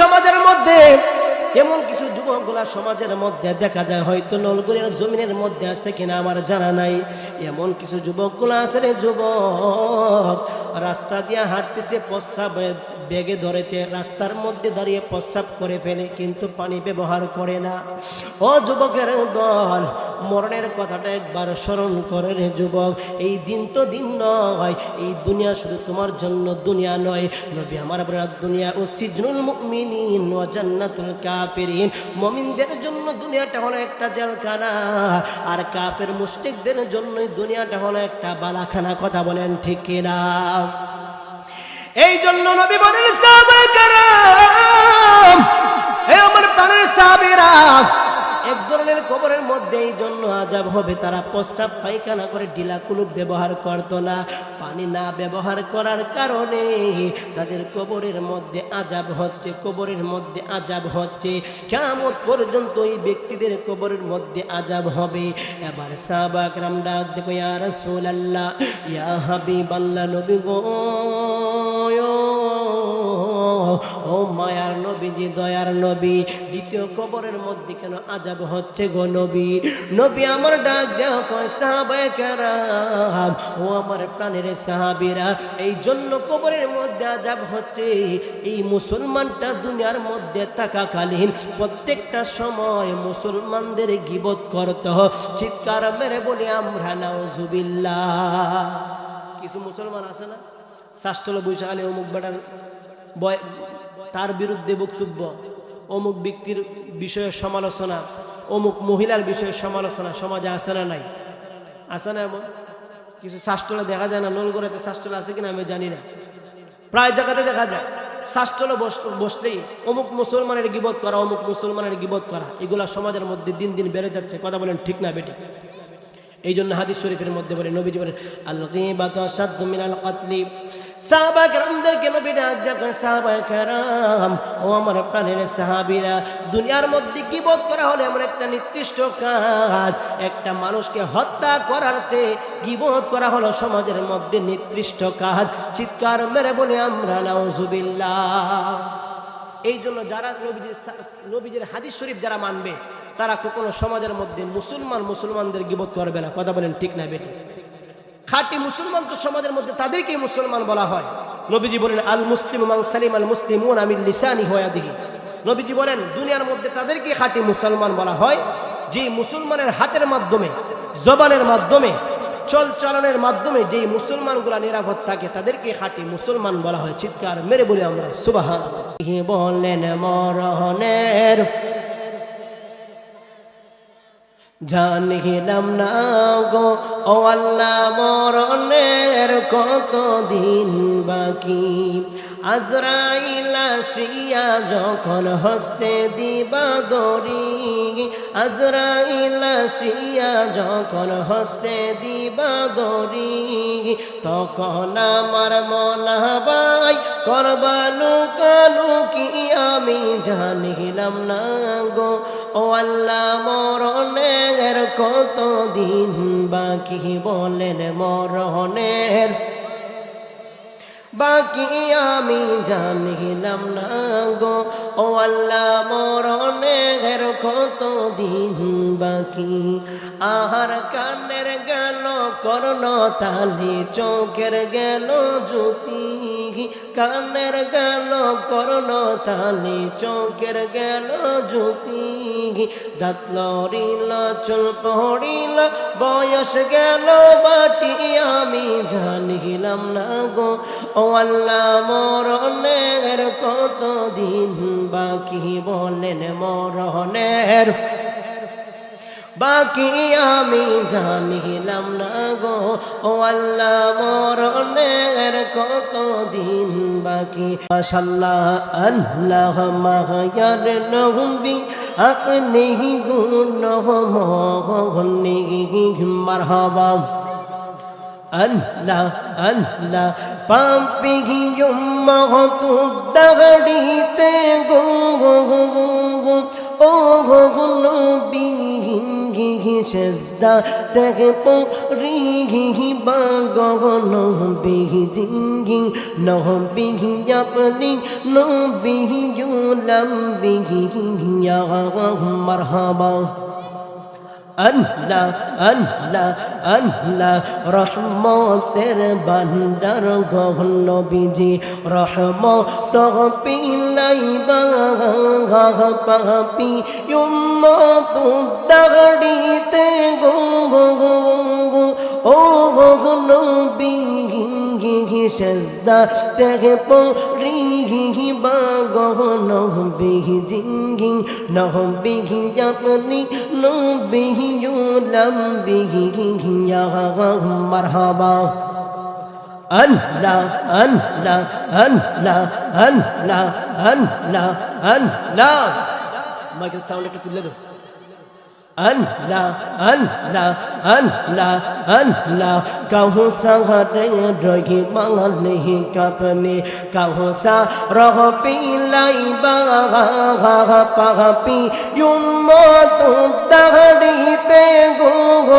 সমাজের মধ্যে, এমন কিছু যুবকগুলা সমাজের মধ্যে দেখা যায়, হয়তো নলগুলির জমিনের মধ্যে আছে কিনা আমার জানা নাই। এমন কিছু যুবকগুলো আছে রে যুবক, রাস্তা দিয়ে হাঁটতেছে, প্রস্রাব বেগে ধরেছে, রাস্তার মধ্যে দাঁড়িয়ে প্রস্রাব করে ফেলে, কিন্তু পানি ব্যবহার করে না। ও যুবকের দল মরণের কথাটা একবার স্মরণ করে রে যুবক। এই দিন তো দিন নয়, এই দুনিয়া শুধু তোমার জন্য দুনিয়া নয়। নবী আমার বরাদ দুনিয়া ও সিজনুল মুমিনিন ও জান্নাতুল কাফিরিন। মুমিনদের জন্য দুনিয়াটা হলো একটা জেলখানা, আর কাফের মুশরিকদের জন্যই দুনিয়াটা হলো একটা বালাখানা, কথা বলেন ঠিক কিনা? এই জন্য নবী বলেন, সাহাবায়ে কেরাম, হে আমার প্রাণের সাহাবীরা এক ধরনের কবরের মধ্যে এই জন্য আজাব হবে। তারা প্রস্রাব, পায়খানা করে ডিলা কুলুপ ব্যবহার করতো না। পানি না ব্যবহার করার কারণে তাদের কবরের মধ্যে আজাব হচ্ছে, কবরের মধ্যে আজাব হচ্ছে। কেমন পর্যন্ত এই ব্যক্তিদের কবরের মধ্যে আজাব হবে। এবার সাহাবাক রাম ডাক দেখো, ইয়া রাসূলুল্লাহ, ইয়া হাবিবাল্লাহ, নবী গো ও মায়ার নবীজি, দয়ার নবী, দ্বিতীয় কবরের মধ্যে কেন আজাব হচ্ছে গো নবী? নবী আমার ডাক কেরাম, ও আমার প্রাণের সাহাবীরা এই জন্য কবরের মধ্যে আজাব হচ্ছে। এই মুসলমানটা দুনিয়ার মধ্যে থাকাকালীন প্রত্যেকটা সময় মুসলমানদের গিবত করতে। চিৎকার মেরে বলি, আমরা নাউজুবিল্লাহ। কিছু মুসলমান আছে না? শাস্ত্রল বৈশালী অমুক বেটার তার বিরুদ্ধে বক্তব্য, অমুক ব্যক্তির বিষয়ে সমালোচনা, অমুক মহিলার বিষয়ে সমালোচনা, সমাজে আসে না নাই? আসে না এমন? কিছু শাস্ত্রলে দেখা যায় না? নলগড়াতে শাস্ত্রলে আছে কিনা আমি জানি না। প্রায় জায়গাতে দেখা যায় শাস্ত্রলে বসলেই অমুক মুসলমানের গিবত করা, অমুক মুসলমানের গিবত করা, এগুলা সমাজের মধ্যে দিন দিন বেড়ে যাচ্ছে। কথা বলেন ঠিক না বেটি? এই জন্য হাদিস শরীফের মধ্যে বলে, নবীজি বলেন আল গীবাতু আশাদ্দু মিনাল কাতলি। সাহাবা কেরামদেরকে নবী ডাক দেন সাহাবা কেরাম, ও আমার প্রাণের সাহাবীরা, দুনিয়ার মধ্যে গীবত করা হলে এমন একটা নির্দিষ্ট কাজ। একটা মানুষকে হত্যা করার চেয়ে গীবত করা হলো সমাজের মধ্যে নির্দিষ্ট কাজ। চিৎকার মেরে বলে, আমরা নাউজুবিল্লাহ। এই জন্য যারা নবীজির নবীজির হাদিস শরীফ যারা মানবে, তারা কখনো সমাজের মধ্যে মুসলমান মুসলমানদের গিবত করবে না। কথা বলেন ঠিক না বেটি খাঁটি মুসলমান তো সমাজের মধ্যে তাদেরকেই মুসলমান বলা হয়। নবীজি বলেন, আল মুসলিম মান সালিম আল মুসলিম আমিল লিসানি হয়া দিহি নবীজি বলেন, দুনিয়ার মধ্যে তাদেরকে খাঁটি মুসলমান বলা হয় যে মুসলমানের হাতের মাধ্যমে, জবানের মাধ্যমে চল চলনের মাধ্যমে যেই মুসলমানগুলা নিরাপদ থাকে, তাদেরকে খাঁটি মুসলমান বলা হয়। চিৎকার মেরে বলি আমরা, সুবাহান। বলেন মরহনের জানিলাম না গো, ও আল্লাহ, মরণের কত দিন বাকি? আজরাইল আসিয়া যখন হস্তে দিবা দরি আজরাইল আসিয়া যখন হস্তে দিবা দরি তখন আমার মনাবাই করবালু কালু কি আমি জানিলাম না গো। ও আল্লাহ, মরণের কত দিন বাকি বলেন মরণের? বাকি আমি জানিলাম না গো। ও আল্লাহ মরণের কত দিন বাকি? আহার কানের গেল করণ তালি চোখের গেল জ্যোতি। কানের গেল করণ তালি চোখের গেল জ্যোতি। দাঁত লড়িল চুল পড়িল, বয়স গেল বাটি। আমি জানিলাম না গো, ও আল্লাহ মরণের কত দিন বাকি? বলেন মরণের বাকি আমি জানিলাম না গো, ও আল্লাহ মরণের কত দিন বাকি? মাশাল্লাহ আল্লাহ মাহায়ার নবী, আপনি গুণ মোহনি, মারহাবা। আল্লাহ আল্লাহ, পাপি মহতু দাগড়িতে গি। সেজদা, দেখে পরি বা গগন বিহি জিঙ্গি নহ বিহি আপনি নো বিহি জুলম বিহি মারহাবা। আল্লাহ আল্লাহ আল্লাহ। রহমতের বান্ডার গহন বিজি রহমত পিলাই বাঘ পাপি উম্মত দাড়িতে গো ও নবী সেজদা তেগে পরি বা গহন বিহি জিঙ্গি নহ বিহি আপনি বিহি ইউলাম বিহি মারহাবা। আল্লাহ আল্লাহ আল্লাহ আল্লাহ আল্লাহ আল্লাহ। মাইকেল সাউন্ড একটা তুলে দাও। আল্লাহ আল্লাহ আল্লাহ আল্লাহ কাহু সাহরে রহি বাঙালি কাপনে কাহু সা রহ পিলাই বাঘা পাহা পি ইউম্মত দাহড়িতে গো